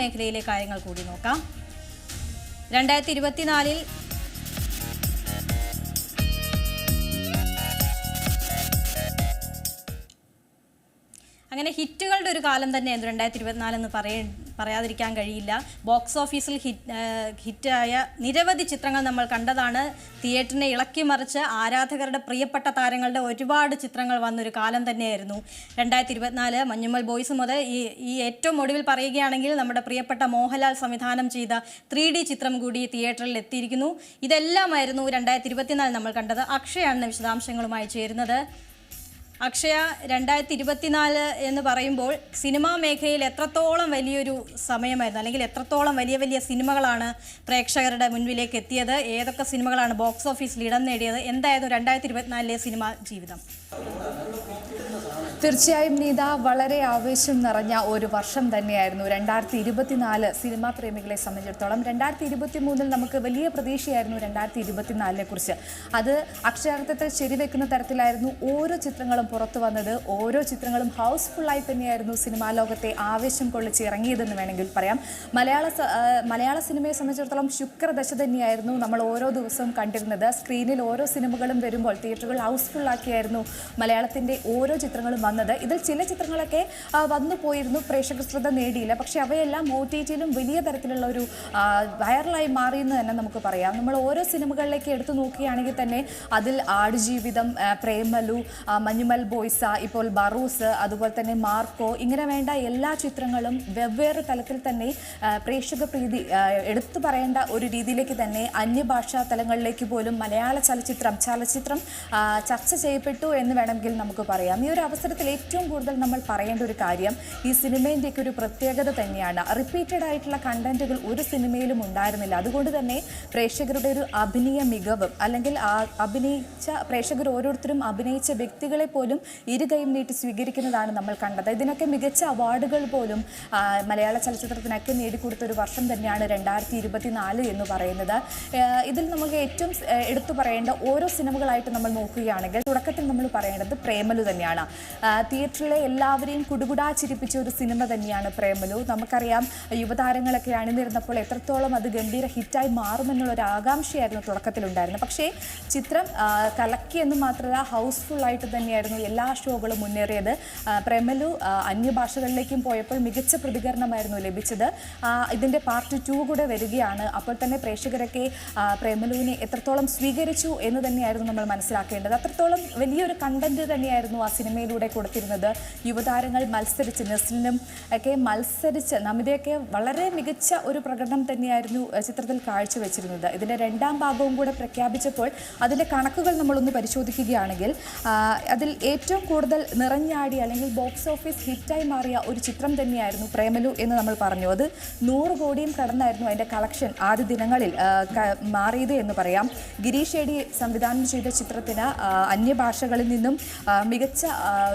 മേഖലയിലെ കാര്യങ്ങൾ കൂടി നോക്കാം. രണ്ടായിരത്തി ഇരുപത്തിനാലിൽ കാലം തന്നെ രണ്ടായിരത്തി ഇരുപത്തിനാലെന്ന് പറയ പറയാതിരിക്കാൻ കഴിയില്ല. ബോക്സ് ഓഫീസിൽ ഹിറ്റ് ഹിറ്റായ നിരവധി ചിത്രങ്ങൾ നമ്മൾ കണ്ടതാണ്. തിയേറ്ററിനെ ഇളക്കി മറിച്ച് ആരാധകരുടെ പ്രിയപ്പെട്ട താരങ്ങളുടെ ഒരുപാട് ചിത്രങ്ങൾ വന്നൊരു കാലം തന്നെയായിരുന്നു. രണ്ടായിരത്തി ഇരുപത്തിനാല് മഞ്ഞുമ്മൽ ബോയ്സ് മുതൽ ഈ ഈ ഏറ്റവും ഒടുവിൽ പറയുകയാണെങ്കിൽ നമ്മുടെ പ്രിയപ്പെട്ട മോഹൻലാൽ സംവിധാനം ചെയ്ത ത്രീ ഡി ചിത്രം കൂടി തിയേറ്ററിൽ എത്തിയിരിക്കുന്നു. ഇതെല്ലാമായിരുന്നു രണ്ടായിരത്തി ഇരുപത്തിനാല് നമ്മൾ കണ്ടത്. അക്ഷയാണ് വിശദാംശങ്ങളുമായി ചേരുന്നത്. അക്ഷയ രണ്ടായിരത്തി ഇരുപത്തിനാല് എന്ന് പറയുമ്പോൾ സിനിമാ മേഖലയിൽ എത്രത്തോളം വലിയൊരു സമയമായിരുന്നു? അല്ലെങ്കിൽ എത്രത്തോളം വലിയ വലിയ സിനിമകളാണ് പ്രേക്ഷകരുടെ മുൻപിലേക്ക് എത്തിയത്? ഏതൊക്കെ സിനിമകളാണ് ബോക്സ് ഓഫീസിൽ ഇടം നേടിയത്? എന്തായിരുന്നു രണ്ടായിരത്തി ഇരുപത്തിനാലിലെ സിനിമാ ജീവിതം? തീർച്ചയായും നീത വളരെ ആവേശം നിറഞ്ഞ ഒരു വർഷം തന്നെയായിരുന്നു. രണ്ടായിരത്തി ഇരുപത്തിനാല് സിനിമാ പ്രേമികളെ സംബന്ധിച്ചിടത്തോളം രണ്ടായിരത്തി ഇരുപത്തി മൂന്നിൽ നമുക്ക് വലിയ പ്രതീക്ഷയായിരുന്നു രണ്ടായിരത്തി ഇരുപത്തിനാലിനെ കുറിച്ച്. അത് അക്ഷരാർത്ഥത്തിൽ ശരിവെക്കുന്ന തരത്തിലായിരുന്നു ഓരോ ചിത്രങ്ങളും പുറത്തു വന്നത്. ഓരോ ചിത്രങ്ങളും ഹൗസ്ഫുള്ളായി തന്നെയായിരുന്നു സിനിമാ ലോകത്തെ ആവേശം കൊള്ളിച്ച് ഇറങ്ങിയതെന്ന് വേണമെങ്കിൽ പറയാം. മലയാള മലയാള സിനിമയെ സംബന്ധിച്ചിടത്തോളം ശുക്രദശ തന്നെയായിരുന്നു നമ്മൾ ഓരോ ദിവസവും കണ്ടിരുന്നത്. സ്ക്രീനിൽ ഓരോ സിനിമകളും വരുമ്പോൾ തിയേറ്ററുകൾ ഹൗസ്ഫുള്ളാക്കിയായിരുന്നു മലയാളത്തിന്റെ ഓരോ ചിത്രങ്ങളും വന്നത്. ഇതിൽ ചില ചിത്രങ്ങളൊക്കെ വന്നു പോയിരുന്നു. പ്രേക്ഷക ശ്രദ്ധ നേടിയില്ല. പക്ഷേ അവയെല്ലാം ഒ ടി ടിയിലും വലിയ തരത്തിലുള്ള ഒരു വൈറലായി മാറിയെന്ന് തന്നെ നമുക്ക് പറയാം. നമ്മൾ ഓരോ സിനിമകളിലേക്ക് എടുത്തു നോക്കുകയാണെങ്കിൽ തന്നെ അതിൽ ആടുജീവിതം പ്രേമലു മഞ്ഞുമൽ ബോയ്സ ഇപ്പോൾ ബറൂസ് അതുപോലെ തന്നെ മാർക്കോ ഇങ്ങനെ വേണ്ട എല്ലാ ചിത്രങ്ങളും വെവ്വേറെ തലത്തിൽ തന്നെ പ്രേക്ഷക പ്രീതി എടുത്തു പറയേണ്ട ഒരു രീതിയിലേക്ക് തന്നെ അന്യഭാഷാ തലങ്ങളിലേക്ക് പോലും മലയാള ചലച്ചിത്രം ചലച്ചിത്രം ചർച്ച ചെയ്യപ്പെട്ടു എന്ന് വേണമെങ്കിൽ നമുക്ക് പറയാം. ഈ ഒരു അവസരത്തിൽ ഏറ്റവും കൂടുതൽ നമ്മൾ പറയേണ്ട ഒരു കാര്യം ഈ സിനിമേന്റെയൊക്കെ ഒരു പ്രത്യേകത തന്നെയാണ്. റിപ്പീറ്റഡ് ആയിട്ടുള്ള കണ്ടന്റുകൾ ഒരു സിനിമയിലും ഉണ്ടായിരുന്നില്ല. അതുകൊണ്ട് തന്നെ പ്രേക്ഷകരുടെ ഒരു അഭിനയ മികവ് അല്ലെങ്കിൽ അഭിനയിച്ച പ്രേക്ഷകർ ഓരോരുത്തരും അഭിനയിച്ച വ്യക്തികളെ പോലും ഇരുകൈയും നീട്ടി സ്വീകരിക്കുന്നതാണ് നമ്മൾ കണ്ടത്. ഇതിനൊക്കെ മികച്ച അവാർഡുകൾ പോലും മലയാള ചലച്ചിത്രത്തിനൊക്കെ നേടിക്കൊടുത്ത ഒരു വർഷം തന്നെയാണ് രണ്ടായിരത്തി ഇരുപത്തിനാല് എന്ന് പറയുന്നത്. ഇതിൽ നമുക്ക് ഏറ്റവും എടുത്തു പറയേണ്ട ഓരോ സിനിമകളായിട്ട് നമ്മൾ നോക്കുകയാണെങ്കിൽ തുടക്കത്തിൽ നമ്മൾ പറയേണ്ടത് പ്രേമലു തന്നെയാണ്. തിയേറ്ററിലെ എല്ലാവരെയും കുടുകുടാ ചിരിപ്പിച്ച ഒരു സിനിമ തന്നെയാണ് പ്രേമലു. നമുക്കറിയാം യുവതാരങ്ങളൊക്കെ അണിനിരുന്നപ്പോൾ എത്രത്തോളം അത് ഗംഭീര ഹിറ്റായി മാറുമെന്നുള്ള ഒരു ആകാംക്ഷയായിരുന്നു തുടക്കത്തിലുണ്ടായിരുന്നത്. പക്ഷേ ചിത്രം കലക്കി എന്ന് മാത്രമല്ല ഹൗസ്ഫുൾ ആയിട്ട് തന്നെയായിരുന്നു എല്ലാ ഷോകളും മുന്നേറിയത്. പ്രേമലു അന്യഭാഷകളിലേക്കും പോയപ്പോൾ മികച്ച പ്രതികരണമായിരുന്നു ലഭിച്ചത്. ഇതിന്റെ പാർട്ട് ടു കൂടെ വരികയാണ്. അപ്പോൾ തന്നെ പ്രേക്ഷകരൊക്കെ പ്രേമലുവിനെ എത്രത്തോളം സ്വീകരിച്ചു എന്ന് തന്നെയായിരുന്നു നമ്മൾ മനസ്സിലാക്കേണ്ടത്. അത്രത്തോളം വലിയൊരു കണ്ടന്റ് തന്നെയായിരുന്നു ആ സിനിമയിലൂടെ കൊടുത്തിരുന്നത്. യുവതാരങ്ങൾ മത്സരിച്ച് നെസ്ലിനും ഒക്കെ മത്സരിച്ച് നമിതയൊക്കെ വളരെ മികച്ച ഒരു പ്രകടനം തന്നെയായിരുന്നു ചിത്രത്തിൽ കാഴ്ചവെച്ചിരുന്നത്. ഇതിന്റെ രണ്ടാം ഭാഗവും കൂടെ പ്രഖ്യാപിച്ചപ്പോൾ അതിന്റെ കണക്കുകൾ നമ്മളൊന്ന് പരിശോധിക്കുകയാണെങ്കിൽ അതിൽ ഏറ്റവും കൂടുതൽ നിറഞ്ഞാടി അല്ലെങ്കിൽ ബോക്സ് ഓഫീസ് ഹിറ്റായി മാറിയ ഒരു ചിത്രം തന്നെയായിരുന്നു പ്രേമലു എന്ന് നമ്മൾ പറഞ്ഞു. അത് നൂറ് കോടിയും കടന്നായിരുന്നു അതിന്റെ കളക്ഷൻ ആദ്യ ദിനങ്ങളിൽ മാറിയത് എന്ന് പറയാം. ഗിരീഷ് ഏടി സംവിധാനം ചെയ്ത ചിത്രത്തിന് അന്യഭാഷകളിൽ നിന്നും മികച്ച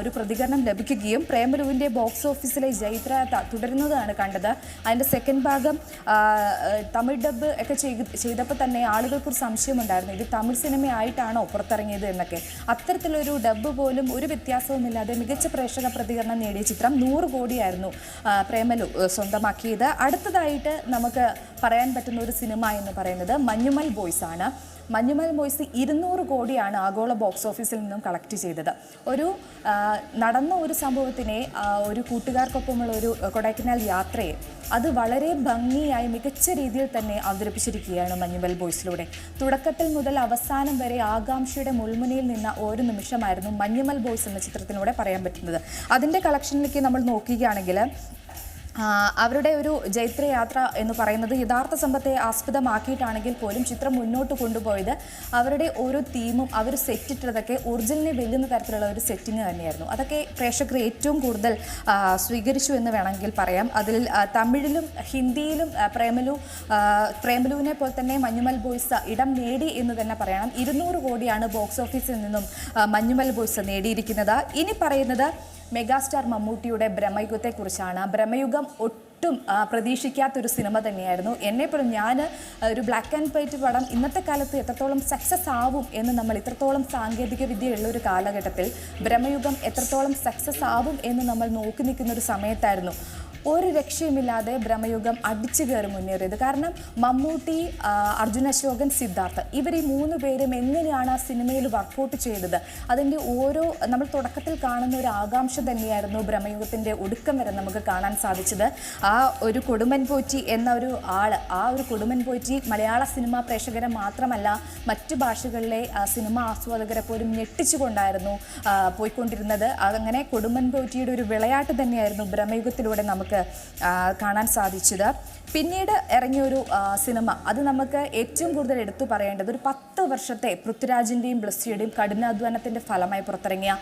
ഒരു പ്രതികരണം ലഭിക്കുകയും പ്രേമലുവിന്റെ ബോക്സ് ഓഫീസിലെ ജൈത്രയാത്ര തുടരുന്നതാണ് കണ്ടത്. അതിന്റെ സെക്കൻഡ് ഭാഗം തമിഴ് ഡബ് ഒക്കെ ചെയ്തപ്പോൾ തന്നെ ആളുകൾക്ക് ഒരു സംശയമുണ്ടായിരുന്നു ഇത് തമിഴ് സിനിമയായിട്ടാണോ പുറത്തിറങ്ങിയത് എന്നൊക്കെ. അത്തരത്തിലൊരു ഡബ് പോലും ഒരു വ്യത്യാസവുമില്ലാതെ മികച്ച പ്രേക്ഷക പ്രതികരണം നേടിയ ചിത്രം നൂറ് കോടിയായിരുന്നു പ്രേമലു സ്വന്തമാക്കിയത്. അടുത്തതായിട്ട് നമുക്ക് പറയാൻ പറ്റുന്ന ഒരു സിനിമ എന്ന് പറയുന്നത് മഞ്ഞുമൽ ബോയ്സ് ആണ്. മഞ്ഞുമൽ ബോയ്സ് ഇരുന്നൂറ് കോടിയാണ് ആഗോള ബോക്സ് ഓഫീസിൽ നിന്നും കളക്ട് ചെയ്തത്. ഒരു നടന്ന ഒരു സംഭവത്തിനെ ഒരു കൂട്ടുകാർക്കൊപ്പമുള്ള ഒരു കൊടൈക്കനാൽ യാത്രയെ അത് വളരെ ഭംഗിയായി മികച്ച രീതിയിൽ തന്നെ അവതരിപ്പിച്ചിരിക്കുകയാണ് മഞ്ഞുമൽ ബോയ്സിലൂടെ തുടക്കത്തിൽ മുതൽ അവസാനം വരെ ആകാംക്ഷയുടെ മുൾമുനയിൽ നിന്ന ഒരു നിമിഷമായിരുന്നു മഞ്ഞുമൽ ബോയ്സ് എന്ന ചിത്രത്തിലൂടെ പറയാൻ പറ്റുന്നത്. അതിന്റെ കളക്ഷനിലേക്ക് നമ്മൾ നോക്കുകയാണെങ്കിൽ അവരുടെ ഒരു ജൈത്രയാത്ര എന്ന് പറയുന്നത് യഥാർത്ഥ സമ്പത്തെ ആസ്പദമാക്കിയിട്ടാണെങ്കിൽ പോലും ചിത്രം മുന്നോട്ട് കൊണ്ടുപോയത് അവരുടെ ഓരോ തീമും അവർ സെറ്റിട്ടതൊക്കെ ഒറിജിനലിനെ വെല്ലുന്ന തരത്തിലുള്ള ഒരു സെറ്റിംഗ് തന്നെയായിരുന്നു. അതൊക്കെ പ്രേക്ഷകർ ഏറ്റവും കൂടുതൽ സ്വീകരിച്ചു എന്ന് വേണമെങ്കിൽ പറയാം. അതിൽ തമിഴിലും ഹിന്ദിയിലും പ്രേമലു പ്രേമലുവിനെ പോലെ തന്നെ മഞ്ഞുമൽ ബോയ്സ് ഇടം നേടി എന്ന് തന്നെ പറയണം. ഇരുന്നൂറ് കോടിയാണ് ബോക്സ് ഓഫീസിൽ നിന്നും മഞ്ഞുമൽ ബോയ്സ് നേടിയിരിക്കുന്നത്. ഇനി പറയുന്നത് മെഗാസ്റ്റാർ മമ്മൂട്ടിയുടെ ബ്രഹ്മയുഗത്തെക്കുറിച്ചാണ്. ബ്രഹ്മയുഗം ഒട്ടും പ്രതീക്ഷിക്കാത്തൊരു സിനിമ തന്നെയായിരുന്നു. എന്നെപ്പോലും ഞാൻ ഒരു ബ്ലാക്ക് ആൻഡ് വൈറ്റ് പടം ഇന്നത്തെ കാലത്ത് എത്രത്തോളം സക്സസ് ആവും എന്ന് നമ്മൾ ഇത്രത്തോളം സാങ്കേതിക വിദ്യയുള്ള ഒരു കാലഘട്ടത്തിൽ ബ്രഹ്മയുഗം എത്രത്തോളം സക്സസ് ആവും എന്ന് നമ്മൾ നോക്കി നിൽക്കുന്ന ഒരു സമയത്തായിരുന്നു. ഒരു രക്ഷയുമില്ലാതെ ബ്രഹ്മയുഗം അടിച്ചു കയറി മുന്നേറിയത്. കാരണം മമ്മൂട്ടി അർജുന അശോകൻ സിദ്ധാർത്ഥ് ഇവർ ഈ മൂന്ന് പേരും എങ്ങനെയാണ് ആ സിനിമയിൽ വർക്കൗട്ട് ചെയ്തത്? അതിന്റെ ഓരോ നമ്മൾ തുടക്കത്തിൽ കാണുന്ന ഒരു ആകാംക്ഷ തന്നെയായിരുന്നു ബ്രഹ്മയുഗത്തിന്റെ ഒടുക്കം വരെ നമുക്ക് കാണാൻ സാധിച്ചത്. ആ ഒരു കൊടുമൻ പോറ്റി എന്ന ഒരു ആൾ ആ ഒരു കൊടുമൻ പോറ്റി മലയാള സിനിമാ പ്രേക്ഷകരെ മാത്രമല്ല മറ്റു ഭാഷകളിലെ സിനിമ ആസ്വാദകരെ പോലും ഞെട്ടിച്ചുകൊണ്ടായിരുന്നു പോയിക്കൊണ്ടിരുന്നത്. അതങ്ങനെ കൊടുമൻ പോറ്റിയുടെ ഒരു വിളയാട്ട് തന്നെയായിരുന്നു ബ്രഹ്മയുഗത്തിലൂടെ നമുക്ക് ആ, കാണാൻ സാധിച്ചത്. പിന്നീട് ഇറങ്ങിയ ഒരു സിനിമ. അത് നമുക്ക് ഏറ്റവും കൂടുതൽ എടുത്തു പറയേണ്ടത് ഒരു പത്ത് വർഷത്തെ പൃഥ്വിരാജിന്റെയും ബ്ലസ്സിയുടെയും കഠിനാധ്വാനത്തിന്റെ ഫലമായി പുറത്തിറങ്ങിയ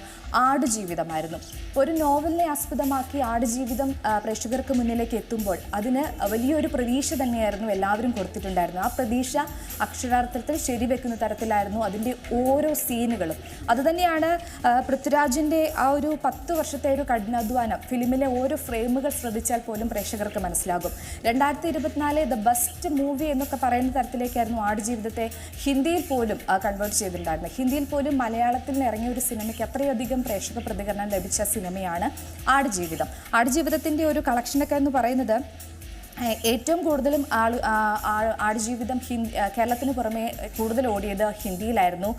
ആടുജീവിതമായിരുന്നു ഒരു നോവലിനെ ആസ്പദമാക്കി ആടുജീവിതം പ്രേക്ഷകർക്ക് മുന്നിലേക്ക് എത്തുമ്പോൾ അതിന് വലിയൊരു പ്രതീക്ഷ തന്നെയായിരുന്നു എല്ലാവരും കൊടുത്തിട്ടുണ്ടായിരുന്നു ആ പ്രതീക്ഷ അക്ഷരാർത്ഥത്തിൽ ശരിവെക്കുന്ന തരത്തിലായിരുന്നു അതിന്റെ ഓരോ സീനുകളും. അതുതന്നെയാണ് പൃഥ്വിരാജിന്റെ ആ ഒരു പത്ത് വർഷത്തെ ഒരു കഠിനാധ്വാനം ഫിലിമിലെ ഓരോ ഫ്രെയിമുകൾ ശ്രദ്ധിച്ചാൽ പോലും പ്രേക്ഷകർക്ക് മനസ്സിലാകും. രണ്ടായിരത്തി ഇരുപത്തിനാല് ദ ബെസ്റ്റ് മൂവി എന്നൊക്കെ പറയുന്ന തരത്തിലേക്കായിരുന്നു ആട് ജീവിതത്തെ ഹിന്ദിയിൽ പോലും കൺവേർട്ട് ചെയ്തിട്ടുണ്ടായിരുന്നത്. ഹിന്ദിയിൽ പോലും മലയാളത്തിൽ ഇറങ്ങിയ ഒരു സിനിമയ്ക്ക് അത്രയധികം പ്രേക്ഷക പ്രതികരണം ലഭിച്ച സിനിമയാണ് ആട് ജീവിതം ആട് ആടുജീവിതത്തിന്റെ ഒരു കളക്ഷനൊക്കെ എന്ന് പറയുന്നത് ഏറ്റവും കൂടുതലും ആൾ ആടുജീവിതം ഹിന്ദി കേരളത്തിന് പുറമെ കൂടുതൽ ഓടിയത് ഹിന്ദിയിലായിരുന്നു.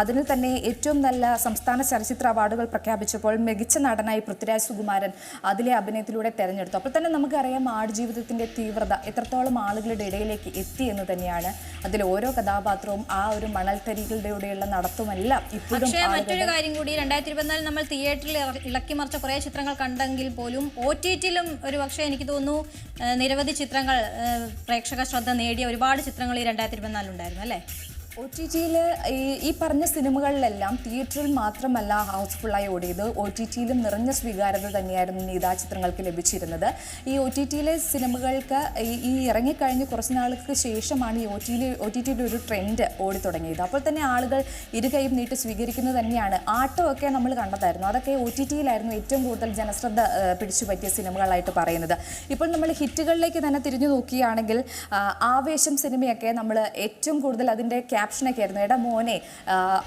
അതിന് തന്നെ ഏറ്റവും നല്ല സംസ്ഥാന ചലച്ചിത്ര അവാർഡുകൾ പ്രഖ്യാപിച്ചപ്പോൾ മികച്ച നടനായി പൃഥ്വിരാജ് സുകുമാരൻ അതിലെ അഭിനയത്തിലൂടെ തെരഞ്ഞെടുത്തു. അപ്പോൾ തന്നെ നമുക്കറിയാം ആടുജീവിതത്തിന്റെ തീവ്രത എത്രത്തോളം ആളുകളുടെ ഇടയിലേക്ക് എത്തി എന്ന് തന്നെയാണ്. അതിൽ ഓരോ കഥാപാത്രവും ആ ഒരു മണൽത്തരികളുടെയുള്ള നടത്തുമെല്ലാം ഇപ്പോഴും മറ്റൊരു കാര്യം കൂടി രണ്ടായിരത്തി ഇരുപത്തിനാലിൽ നമ്മൾ തിയേറ്ററിൽ ഇളക്കി മറിച്ച കുറേ ചിത്രങ്ങൾ കണ്ടെങ്കിൽ പോലും ഒ ടി ടിയിലും ഒരു പക്ഷേ എനിക്ക് തോന്നുന്നു നിരവധി ചിത്രങ്ങൾ പ്രേക്ഷക ശ്രദ്ധ നേടിയ ഒരുപാട് ചിത്രങ്ങൾ ഈ രണ്ടായിരത്തി ഇരുപത്തിനാലിലുണ്ടായിരുന്നു അല്ലേ? ഒ ടി ടിയിൽ ഈ ഈ പറഞ്ഞ സിനിമകളിലെല്ലാം തിയേറ്ററിൽ മാത്രമല്ല ഹൗസ്ഫുള്ളായി ഓടിയത്. ഒ ടി ടിയിലും നിറഞ്ഞ സ്വീകാര്യത തന്നെയായിരുന്നു നീതാ ചിത്രങ്ങൾക്ക് ലഭിച്ചിരുന്നത്. ഈ ഒ ടി ടിയിലെ സിനിമകൾക്ക് ഈ ഇറങ്ങിക്കഴിഞ്ഞ് കുറച്ച് നാൾക്ക് ശേഷമാണ് ഈ ഒ ടി ഒ ടി ടിയുടെ ഒരു ട്രെൻഡ് ഓടി തുടങ്ങിയത്. അപ്പോൾ തന്നെ ആളുകൾ ഇരുകൈയും നീട്ടി സ്വീകരിക്കുന്നത് തന്നെയാണ്. ആട്ടമൊക്കെ നമ്മൾ കണ്ടതായിരുന്നു. അതൊക്കെ ഒ ടി ടിയിലായിരുന്നു ഏറ്റവും കൂടുതൽ ജനശ്രദ്ധ പിടിച്ചു പറ്റിയ സിനിമകളായിട്ട് പറയുന്നത്. ഇപ്പോൾ നമ്മൾ ഹിറ്റുകളിലേക്ക് തന്നെ തിരിഞ്ഞു നോക്കുകയാണെങ്കിൽ ആവേശം സിനിമയൊക്കെ നമ്മൾ ഏറ്റവും കൂടുതൽ അതിന്റെ ക്യാപ്ഷനൊക്കെ ആയിരുന്നു എടാ മോനെ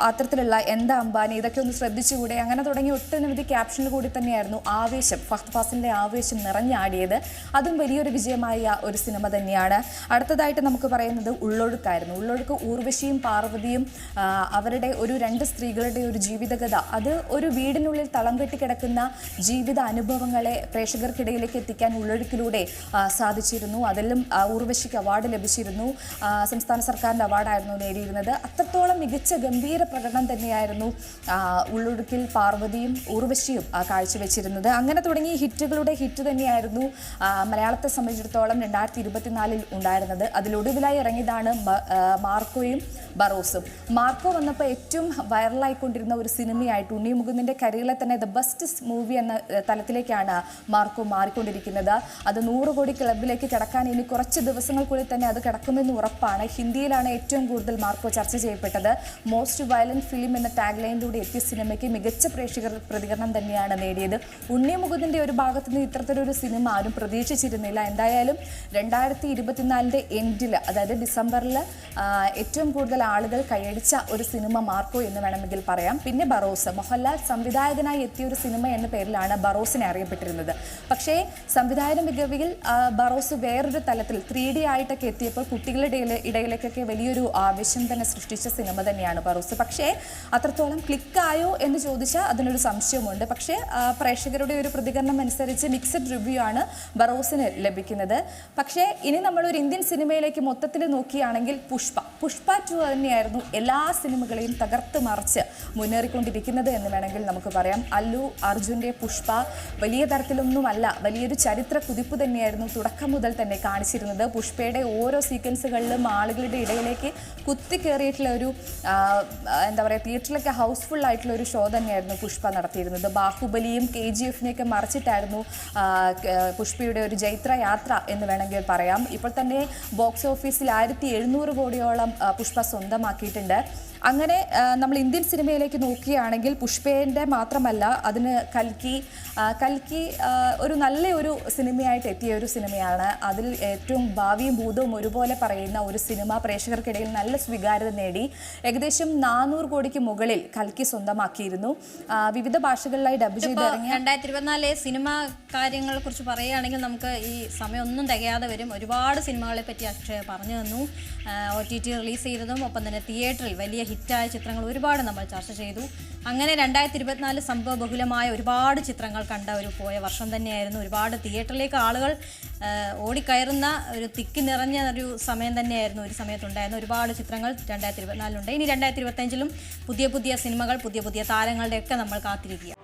അത്തരത്തിലുള്ള എന്താ അംബാനി ഇതൊക്കെ ഒന്ന് ശ്രദ്ധിച്ചുകൂടെ? അങ്ങനെ തുടങ്ങി ഒട്ടനവധി ക്യാപ്ഷനിൽ കൂടി തന്നെയായിരുന്നു ആവേശം ഫഹദ് ഫാസിന്റെ ആവേശം നിറഞ്ഞാടിയത്. അതും വലിയൊരു വിജയമായ ഒരു സിനിമ തന്നെയാണ്. അടുത്തതായിട്ട് നമുക്ക് പറയുന്നത് ഉള്ളൊഴുക്കായിരുന്നു. ഉള്ളൊഴുക്ക് ഊർവശിയും പാർവതിയും അവരുടെ ഒരു രണ്ട് സ്ത്രീകളുടെ ഒരു ജീവിതകഥ. അത് ഒരു വീടിനുള്ളിൽ തളം കെട്ടിക്കിടക്കുന്ന ജീവിത അനുഭവങ്ങളെ പ്രേക്ഷകർക്കിടയിലേക്ക് എത്തിക്കാൻ ഉള്ളൊഴുക്കിലൂടെ സാധിച്ചിരുന്നു. അതിലും ഊർവശിക്ക് അവാർഡ് ലഭിച്ചിരുന്നു. സംസ്ഥാന സർക്കാരിന്റെ അവാർഡായിരുന്നു നേടിയിരുന്നത് അത്രത്തോളം മികച്ച ഗംഭീര പ്രകടനം തന്നെയായിരുന്നു ഉള്ളൊടുക്കിൽ പാർവതിയും ഊർവശിയും ആ, കാഴ്ചവെച്ചിരുന്നത്. അങ്ങനെ തുടങ്ങി ഹിറ്റുകളുടെ ഹിറ്റ് തന്നെയായിരുന്നു മലയാളത്തെ സംബന്ധിച്ചിടത്തോളം രണ്ടായിരത്തി ഇരുപത്തിനാലിൽ ഉണ്ടായിരുന്നത്. അതിലൊടുവിലായി ഇറങ്ങിയതാണ് മാർക്കോയും ബറോസും. മാർക്കോ വന്നപ്പോൾ ഏറ്റവും വൈറലായിക്കൊണ്ടിരുന്ന ഒരു സിനിമയായിട്ട് ഉണ്ണി മുകുന്ദിന്റെ കരിയറിലെ തന്നെ ദ ബെസ്റ്റ് മൂവി എന്ന തലത്തിലേക്കാണ് മാർക്കോ മാറിക്കൊണ്ടിരിക്കുന്നത്. അത് നൂറ് കോടി ക്ലബിലേക്ക് കിടക്കാൻ ഇനി കുറച്ച് ദിവസങ്ങൾക്കുള്ളിൽ തന്നെ അത് കിടക്കുമെന്ന് ഉറപ്പാണ്. ഹിന്ദിയിലാണ് ഏറ്റവും കൂടുതൽ മാർക്കോ ചർച്ച ചെയ്യപ്പെട്ടത്. മോസ്റ്റ് വയലന്റ് ഫിലിം എന്ന ടാഗ് ലൈനിലൂടെ എത്തിയ സിനിമയ്ക്ക് മികച്ച പ്രേക്ഷകർ പ്രതികരണം തന്നെയാണ് നേടിയത്. ഉണ്ണി മുകുന്ദിന്റെ ഒരു ഭാഗത്ത് നിന്ന് ഇത്തരത്തിലൊരു സിനിമ ആരും പ്രതീക്ഷിച്ചിരുന്നില്ല. എന്തായാലും രണ്ടായിരത്തി ഇരുപത്തിനാലിന്റെ എൻഡിൽ അതായത് ഡിസംബറിൽ ഏറ്റവും കൂടുതൽ ആളുകൾ കൈയടിച്ച ഒരു സിനിമ മാർക്കോ എന്ന് വേണമെങ്കിൽ പറയാം. പിന്നെ ബറോസ് മോഹൻലാൽ സംവിധായകനായി എത്തിയ ഒരു സിനിമ എന്ന പേരിലാണ് ബറോസിനെ അറിയപ്പെട്ടിരുന്നത്. പക്ഷേ സംവിധായക മികവിൽ ബറോസ് വേറൊരു തലത്തിൽ ത്രീ ഡി ആയിട്ടൊക്കെ എത്തിയപ്പോൾ കുട്ടികളുടെ ഇടയിലേക്കൊക്കെ വലിയൊരു ആവേശം തന്നെ സൃഷ്ടിച്ച സിനിമ തന്നെയാണ് ബറോസ് പക്ഷേ അത്രത്തോളം ക്ലിക്കായോ എന്ന് ചോദിച്ചാൽ അതിനൊരു സംശയമുണ്ട്. പക്ഷേ പ്രേക്ഷകരുടെ ഒരു പ്രതികരണം അനുസരിച്ച് മിക്സഡ് റിവ്യൂ ആണ് ബറോസിന് ലഭിക്കുന്നത്. പക്ഷേ ഇനി നമ്മളൊരു ഇന്ത്യൻ സിനിമയിലേക്ക് മൊത്തത്തിൽ നോക്കിയാണെങ്കിൽ പുഷ്പ. പുഷ്പ ടു തന്നെയായിരുന്നു എല്ലാ സിനിമകളെയും തകർത്ത് മറിച്ച് മുന്നേറിക്കൊണ്ടിരിക്കുന്നത് എന്ന് വേണമെങ്കിൽ നമുക്ക് പറയാം. അല്ലു അർജുന്റെ പുഷ്പ വലിയ തരത്തിലൊന്നുമല്ല വലിയൊരു ചരിത്ര കുതിപ്പ് തന്നെയായിരുന്നു തുടക്കം മുതൽ തന്നെ കാണിച്ചിരുന്നത്. പുഷ്പയുടെ ഓരോ സീക്വൻസുകളിലും ആളുകളുടെ ഇടയിലേക്ക് കുത്തിക്കേറിയിട്ടുള്ള ഒരു എന്താ പറയുക തിയേറ്ററിലൊക്കെ ഹൗസ്ഫുൾ ആയിട്ടുള്ള ഒരു ഷോ തന്നെയായിരുന്നു പുഷ്പ നടത്തിയിരുന്നത്. ബാഹുബലിയും കെ ജി എഫിനെയൊക്കെ മറിച്ചിട്ടായിരുന്നു പുഷ്പയുടെ ഒരു ജൈത്ര യാത്ര എന്ന് വേണമെങ്കിൽ പറയാം. ഇപ്പോൾ തന്നെ ബോക്സ് ഓഫീസിൽ ആയിരത്തി എഴുന്നൂറ് കോടിയോളം പുഷ്പ സ്വന്തമാക്കിയിട്ടുണ്ട്. അങ്ങനെ നമ്മൾ ഇന്ത്യൻ സിനിമയിലേക്ക് നോക്കുകയാണെങ്കിൽ പുഷ്പേന്റെ മാത്രമല്ല അതിന് കൽക്കി കൽക്കി ഒരു നല്ല ഒരു സിനിമയായിട്ട് എത്തിയ ഒരു സിനിമയാണ്. അതിൽ ഏറ്റവും ഭാവിയും ഭൂതവും ഒരുപോലെ പറയുന്ന ഒരു സിനിമ പ്രേക്ഷകർക്കിടയിൽ നല്ല സ്വീകാര്യത നേടി. ഏകദേശം നാനൂറ് കോടിക്ക് മുകളിൽ കൽക്കി സ്വന്തമാക്കിയിരുന്നു. വിവിധ ഭാഷകളിലായി ഡബ് ചെയ്ത് രണ്ടായിരത്തി ഇരുപത്തിനാലിലെ സിനിമ കാര്യങ്ങളെ കുറിച്ച് പറയുകയാണെങ്കിൽ നമുക്ക് ഈ സമയം ഒന്നും തികയാതെ വരും. ഒരുപാട് സിനിമകളെ പറ്റി അക്ഷയ പറഞ്ഞു തന്നു. ഒ ടി ടി റിലീസ് ചെയ്തതും ഒപ്പം തന്നെ തിയേറ്ററിൽ വലിയ ഹിറ്റായ ചിത്രങ്ങൾ ഒരുപാട് നമ്മൾ ചർച്ച ചെയ്തു. അങ്ങനെ രണ്ടായിരത്തി ഇരുപത്തിനാല് സംഭവ ബഹുലമായ ഒരുപാട് ചിത്രങ്ങൾ കണ്ട ഒരു പോയ വർഷം തന്നെയായിരുന്നു. ഒരുപാട് തിയേറ്ററിലേക്ക് ആളുകൾ ഓടിക്കയറുന്ന ഒരു തിക്കി നിറഞ്ഞ ഒരു സമയം തന്നെയായിരുന്നു ഒരു സമയത്തുണ്ടായിരുന്ന ഒരുപാട് ചിത്രങ്ങൾ രണ്ടായിരത്തി ഇരുപത്തിനാലിലുണ്ട് ഇനി രണ്ടായിരത്തി ഇരുപത്തഞ്ചിലും പുതിയ പുതിയ സിനിമകൾ പുതിയ പുതിയ താരങ്ങളുടെയൊക്കെ നമ്മൾ കാത്തിരിക്കുക.